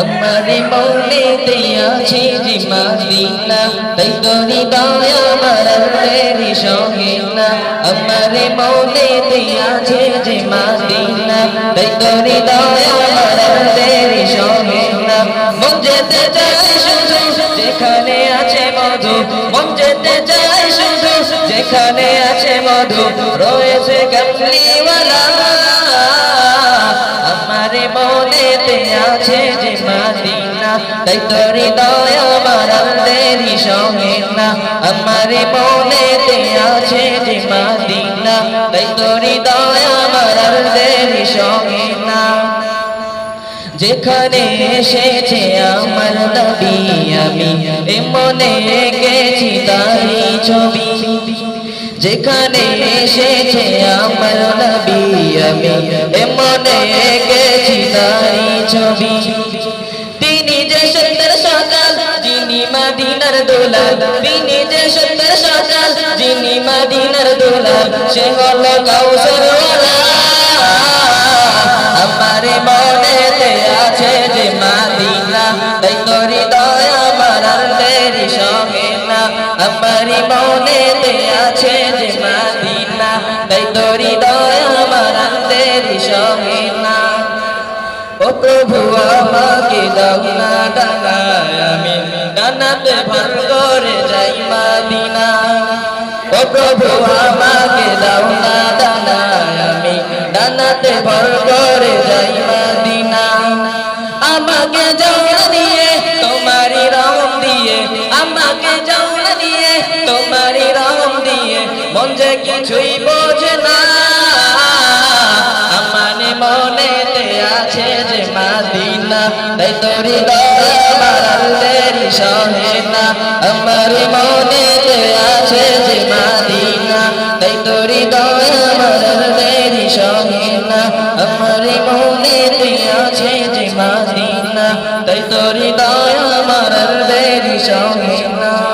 আমারে মৌলেতে আছে যে মাদিনা, তাই তোরি দয়া মারাতেরি সঙ্গে না। আমারে মৌলেতে আছে যে মাদিনা, তাই তোরি দয়া মারাতেরি সঙ্গে না। মন যেতে চাই শুধু যেখানে আছে মধু, মন যেতে চাই শুধু যেখানে আছে মধু, রয়েছে কামলিওয়ালা তাই তোরি দয়া আমার সঙ্গে না। আমারে মনেতে আছে যে মাদিনা। তাই তোরি দয়া আমার সঙ্গে না। যেখানে এসেছে আমার নবী আমি, এ মনে গেছি তারি ছবি। যেখানে এসেছে আমার নবী আমি, এ মনে গেছি তারি ছবি। মাদিনার দোলাল তিনি যে সুন্দর সকাল যিনি মাদিনার দোলাল, সে হলো কাউসরওয়ালা। আমারে মনেতে আছে যে মাদিনা, তাই তোরি দয়া মারার দেরি সঙ্গে না। আমারি মনেতে আছে যে মাদিনা, তাই তোরি দয়া মারার দেরি সঙ্গে না। ও প্রভু আমাকে দাও না ডানায় ডানাতে ভার করে যাই মাদিনা। ও প্রভু, আমাকে দাও না ডানায় আমি ডানাতে ভর করে যাই মাদিনা। আমাকে যাওয়া দিয়ে তোমারি রং দিয়ে, আমাকে যাওয়া দিয়ে তোমারি রং দিয়ে, মন যে কিছুই বোঝে না। আমানে মনেতে আছে যে মাদিনা। তাই তোরি দয়া মারাল দেরি সহে না আমার মনে আছে যে মাদিনা, তাই তোরি দয়া মারাল দেরি সহে না আমার মনে আছে যে মাদিনা, তাই তোরি দয়া মারাল দেরি সহে না